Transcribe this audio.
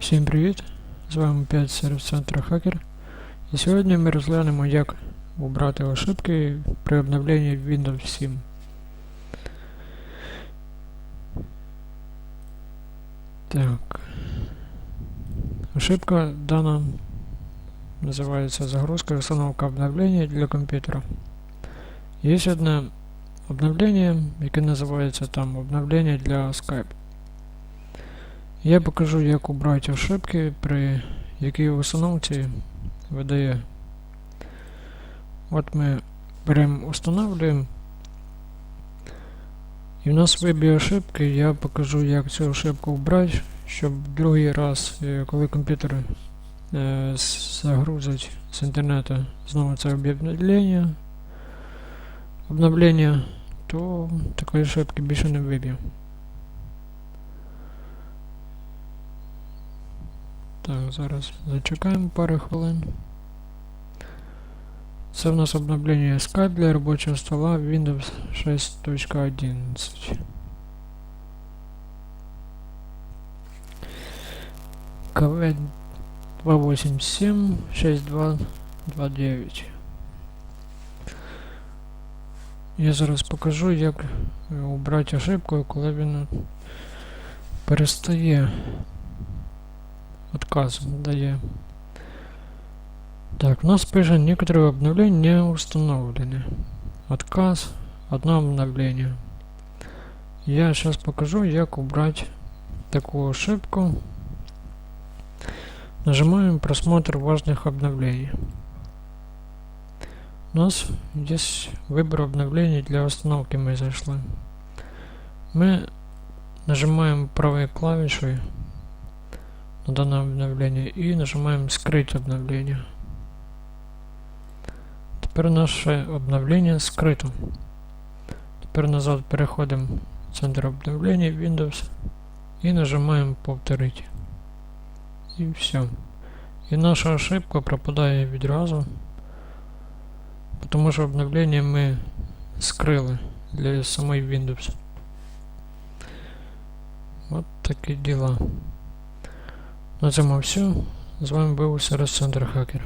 Всім привіт! З вами 5 сервіс центра Хакер. І сьогодні ми розглянемо, як убрати ошибки при обновленні Windows 7. Так. Ошибка дана називається загрузка і установка обновлення для комп'ютера. Є одне обновлення, яке називається там обновлення для Skype. Я покажу, як убрати ошибки, при якій установці видає. От ми беремо, устанавливаємо. І в нас виб'є ошибки, я покажу, як цю ошибку убрати, щоб другий раз, е, коли комп'ютер е, загрузить з інтернету знову це обновлення, обновлення, то такої ошибки більше не виб'є. Так, зараз зачекаємо пару хвилин. Це в нас обновлення Skype для робочого стола Windows 6.11. КВ 287 6229. Я зараз покажу, як убрати ошибку, коли він перестає отказ дає. Так, у нас пише некоторые обновления не установлены. Отказ, одно обновление. Я сейчас покажу, как убрать такую ошибку. Нажимаем просмотр важных обновлений. У нас есть выбор обновлений для установки мы зашли. Мы нажимаем правой клавишей на данное обновление и нажимаем скрыть обновление. Теперь наше обновление скрыто. Теперь назад переходим в центр обновления Windows и нажимаем повторить. И все. И наша ошибка пропадает відразу, потому что обновление мы скрыли для самой Windows. Вот такие дела. На цьому все. З вами був Сервіс Центр Хакер.